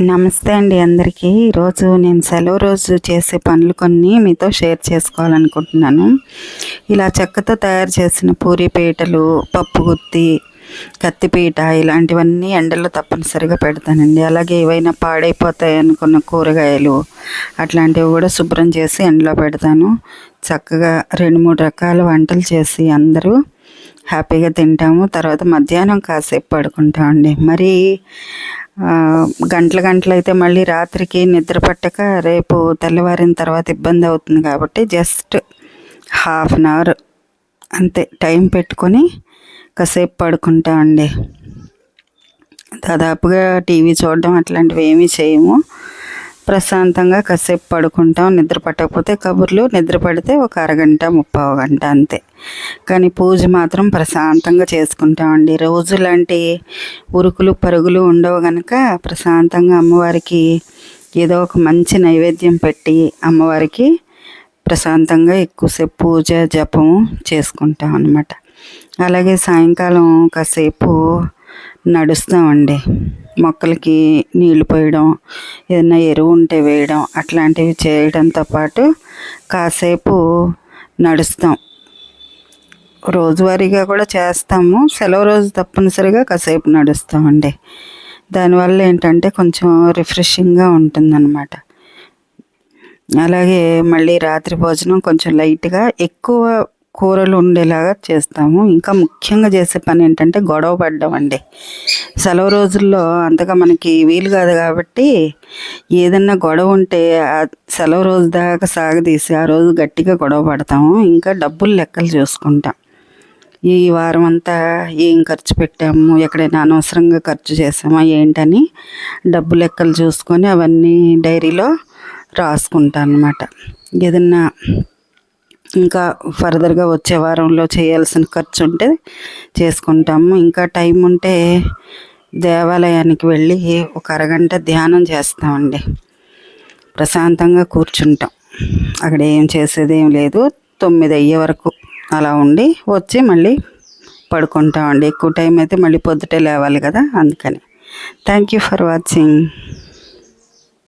నమస్తే అండి అందరికీ. ఈరోజు నేను సెలవు రోజు చేసే పనులు కొన్ని మీతో షేర్ చేసుకోవాలనుకుంటున్నాను. ఇలా చెక్కతో తయారు చేసిన పూరి పీటలు పప్పు గుత్తి కత్తిపీట ఇలాంటివన్నీ ఎండలో తప్పనిసరిగా పెడతానండి. అలాగే ఏవైనా పాడైపోతాయి అనుకున్న కూరగాయలు అట్లాంటివి కూడా శుభ్రం చేసి ఎండలో పెడతాను. చక్కగా రెండు మూడు రకాల వంటలు చేసి అందరూ హ్యాపీగా తింటాము. తర్వాత మధ్యాహ్నం కాసేపు పడుకుంటామండి. మరి గంటల గంటలు అయితే మళ్ళీ రాత్రికి నిద్ర పట్టక రేపు తెల్లవారిన తర్వాత ఇబ్బంది అవుతుంది కాబట్టి జస్ట్ హాఫ్ అన్ అవర్ అంతే టైం పెట్టుకొని కాసేపు పడుకుంటామండి దాదాపుగా టీవీ చూడడం అట్లాంటివి ఏమీ చేయము. ప్రశాంతంగా కాసేపు పడుకుంటాం. నిద్ర పట్టకపోతే కబుర్లు నిద్ర పడితే ఒక అరగంట ముప్పావు గంట అంతే. కానీ పూజ మాత్రం ప్రశాంతంగా చేసుకుంటామండి. రోజు లాంటి ఉరుకులు పరుగులు ఉండవు గనక ప్రశాంతంగా అమ్మవారికి ఏదో ఒక మంచి నైవేద్యం పెట్టి అమ్మవారికి ప్రశాంతంగా ఎక్కువసేపు పూజ జపం చేసుకుంటాం అనమాట అలాగే సాయంకాలం కాసేపు నడుస్తామండి. మొక్కలకి నీళ్ళు పోయడం ఏదైనా ఎరువు ఉంటే వేయడం అట్లాంటివి చేయడంతో పాటు కాసేపు నడుస్తాం. రోజువారీగా కూడా చేస్తాము. సెలవు రోజు తప్పనిసరిగా కాసేపు నడుస్తామండి. దానివల్ల ఏంటంటే కొంచెం రిఫ్రెషింగ్గా ఉంటుందన్నమాట. అలాగే మళ్ళీ రాత్రి భోజనం కొంచెం లైట్గా ఎక్కువ కూరలు ఉండేలాగా చేస్తాము. ఇంకా ముఖ్యంగా చేసే పని ఏంటంటే గొడవ పడ్డం అండి సెలవు రోజుల్లో అంతగా మనకి వీలు కాదు కాబట్టి ఏదన్నా గొడవ ఉంటే ఆ సెలవు రోజు దాకా సాగదీసి ఆ రోజు గట్టిగా గొడవ పడతాము. ఇంకా డబ్బులు లెక్కలు చూసుకుంటాం. ఈ వారం అంతా ఏం ఖర్చు పెట్టాము? ఎక్కడైనా అనవసరంగా ఖర్చు చేసామా? ఏంటని డబ్బు లెక్కలు చూసుకొని అవన్నీ డైరీలో రాసుకుంటాను అనమాట ఏదన్నా ఇంకా ఫర్దర్గా వచ్చే వారంలో చేయాల్సిన ఖర్చు ఉంటే చేసుకుంటాము. ఇంకా టైం ఉంటే దేవాలయానికి వెళ్ళి ఒక అరగంట ధ్యానం చేస్తామండి. ప్రశాంతంగా కూర్చుంటాం. అక్కడ ఏం చేసేది ఏం లేదు. తొమ్మిది అయ్యే వరకు అలా ఉండి వచ్చి మళ్ళీ పడుకుంటామండి. ఎక్కువ టైం అయితే మళ్ళీ పొద్దుటే లేవాలి కదా అందుకని. Thank you for watching